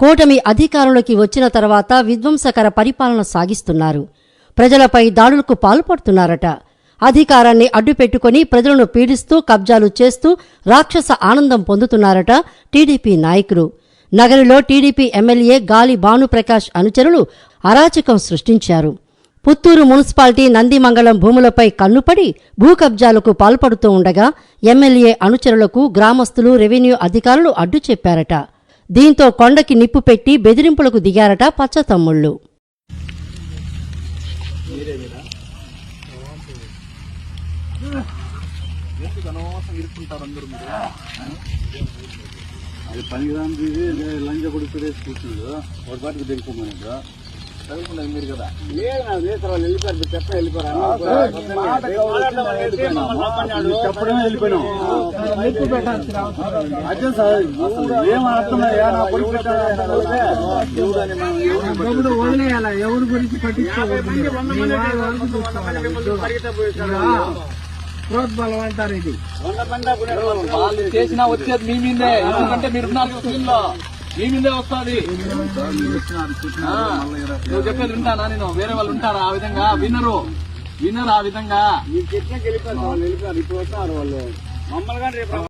కూటమి అధికారంలోకి వచ్చిన తర్వాత విధ్వంసకర పరిపాలన సాగిస్తున్నారు. ప్రజలపై దాడులకు పాల్పడుతున్నారట. అధికారాన్ని అడ్డుపెట్టుకుని ప్రజలను పీడిస్తూ కబ్జాలు చేస్తూ రాక్షస ఆనందం పొందుతున్నారట టీడీపీ నాయకులు. నగరిలో టీడీపీ ఎమ్మెల్యే గాలి భానుప్రకాష్ అనుచరులు అరాచకం సృష్టించారు. పుత్తూరు మున్సిపాలిటీ నందిమంగళం భూములపై కన్నుపడి భూ కబ్జాలకు పాల్పడుతూ ఉండగా ఎమ్మెల్యే అనుచరులకు గ్రామస్తులు రెవెన్యూ అధికారులు అడ్డు చెప్పారట దీంతో కొండకి నిప్పు పెట్టి బెదిరింపులకు దిగారట పచ్చతమ్ముళ్ళు. అది పనికిరాని ఇది కొడుకు తిరేసి కూర్చున్నాడు వాడి పాటికి తెలుసుకోమన్నాడు చదువుకున్నది మీరు కదా. లేదు నా దేశం వాళ్ళు వెళ్ళిపోయారు చెప్ప వెళ్ళిపోయారు చెప్పడమే వెళ్ళిపోయినాం. అదే సార్. ఏం నా ఎవడు వదిలేయాల? ఎవరి గురించి ప్రోత్బలం అంటారు ఇది. వాళ్ళు చేసినా వచ్చేది మీ మీదే. ఎందుకంటే మీరు ఉన్నారు స్కూల్లో. మీ మీదే వస్తుంది నువ్వు చెప్పేది వింటానా నేను? వేరే వాళ్ళు ఉంటారా ఆ విధంగా? విన్నరు విన్నరు ఆ విధంగా. మీరు చెప్పినాక గెలిపారు వాళ్ళు వాళ్ళు. మమ్మల్ని కానీ రేపు